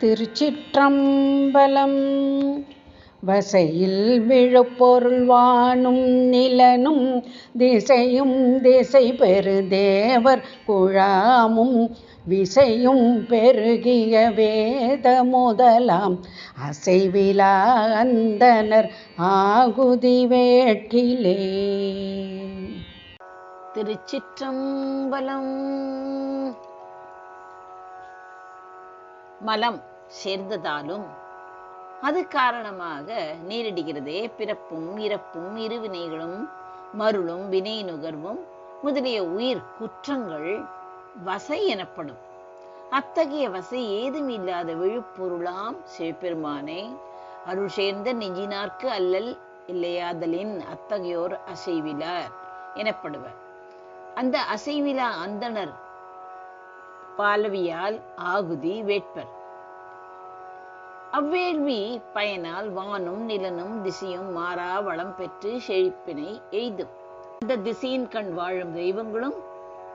திருச்சிற்றம்பலம். வசையில் விழுப்பொருள்வானும் நிலனும் திசையும் திசை பெரு தேவர் குழாமும் விசையும் பெருகிய வேத முதலாம். அசைவிலா அந்தனர் ஆகுதி வேட்கிலே திருச்சிற்றம்பலம். மலம் சேர்ந்ததாலும் அது காரணமாக நேரிடுகிறதே பிறப்பும் இறப்பும் இருவினைகளும் மருளும் வினை நுகர்வும் முதலிய உயிர் குற்றங்கள் வசை எனப்படும். அத்தகைய வசை ஏதும் இல்லாத விழுப்பொருளாம் சிவபெருமானே அருள் சேர்ந்த நெஞ்சினார்க்கு அல்லல் இல்லையாதலின் அத்தகையோர் அசைவிலார் எனப்படுவர். அந்த அசைவிலா அந்தனர் பாலவியால் ஆகுதி வேட்பர். அவ்வேள்வி பயனால் வானும் நிலனும் திசையும் மாறா வளம் பெற்று செழிப்பினை எய்தும். அந்த திசையின் கண் வாழும் தெய்வங்களும்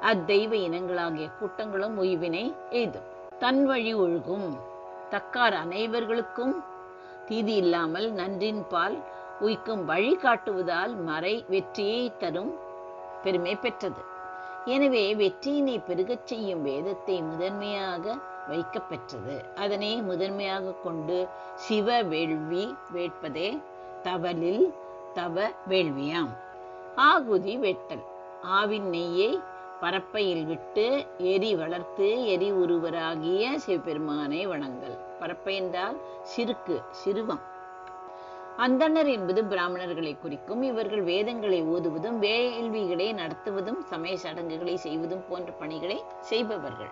அத்தெய்வ இனங்களாகிய கூட்டங்களும் உய்வினை எய்தும். தன் வழி ஒழுகும். தக்கார் அனைவர்களுக்கும் தீதி இல்லாமல் நன்றின் பால் உய்க்கும் வழி காட்டுவதால் மறை வெற்றியை தரும் பெருமை பெற்றது. எனவே வெற்றியினை பெருகச் செய்யும் வேதத்தை முதன்மையாக வைக்கப்பெற்றது. அதனை முதன்மையாக கொண்டு சிவ வேள்வி வேட்பதே தவலில் தவ வேள்வியாம். ஆகுதி வெட்டல். ஆவின் நெய்யை பரப்பையில் விட்டு எரி வளர்த்து எரி உருவராகிய சிவபெருமானை வணங்கல். பரப்பை என்றால் சிறுக்கு சிறுவம். அந்தனர் என்பது பிராமணர்களை குறிக்கும் இவர்கள் வேதங்களை ஓதுவதும் வேள்விகளை நடத்துவதும் சமய சடங்குகளை செய்வதும் போன்ற பணிகளை செய்பவர்கள்.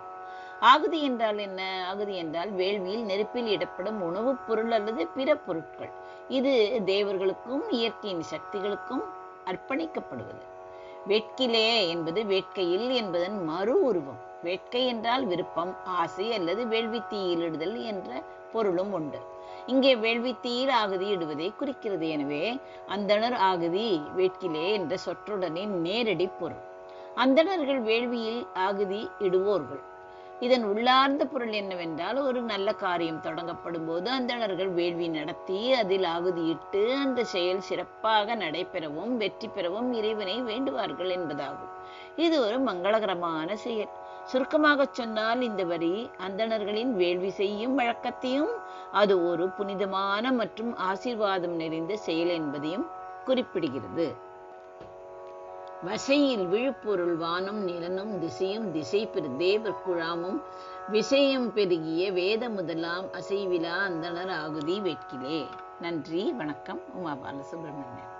ஆகுதி என்றால் என்ன? ஆகுதி என்றால் வேள்வியில் நெருப்பில் இடப்படும் உணவுப் பொருள் அல்லது பிற பொருட்கள். இது தேவர்களுக்கும் இயற்கையின் சக்திகளுக்கும் அர்ப்பணிக்கப்படுவது. வேட்கிலே என்பது வேட்கையில் என்பதன் மறு உருவம். வேட்கை என்றால் விருப்பம் ஆசை அல்லது வேள்வி தீயிலிடுதல் என்ற பொருளும் உண்டு. இங்கே வேள்வி தீயில் ஆகுதி இடுவதை குறிக்கிறது எனவே அந்தணர் ஆகுதி வேட்கிலே என்ற சொற்றுடனே நேரடி பொருள். அந்தணர்கள் வேள்வியில் ஆகுதி இடுவோர்கள். இதன் உள்ளார்ந்த பொருள் என்னவென்றால் ஒரு நல்ல காரியம் தொடங்கப்படும் போது அந்தணர்கள் வேள்வி நடத்தி அதில் ஆகுதியிட்டு அந்த செயல் சிறப்பாக நடைபெறவும் வெற்றி பெறவும் இறைவனை வேண்டுவார்கள் என்பதாகும். இது ஒரு மங்களகரமான செயல். சுருக்கமாக சொன்னால் இந்த வரி அந்தணர்களின் வேள்வி செய்யும் வழக்கத்தையும் அது ஒரு புனிதமான மற்றும் ஆசீர்வாதம் நிறைந்த செயல் என்பதையும் குறிப்பிடுகிறது. வசையில் விழுப்பொருள் வானும் நிலனும் திசையும் திசை பெரு தேவர் குழாமும் விஷயம் பெருகிய வேத முதலாம் அசைவிலா அந்தனர் ஆகுதி வேட்கிலே. நன்றி வணக்கம். உமா பாலசுப்ரமணியன்.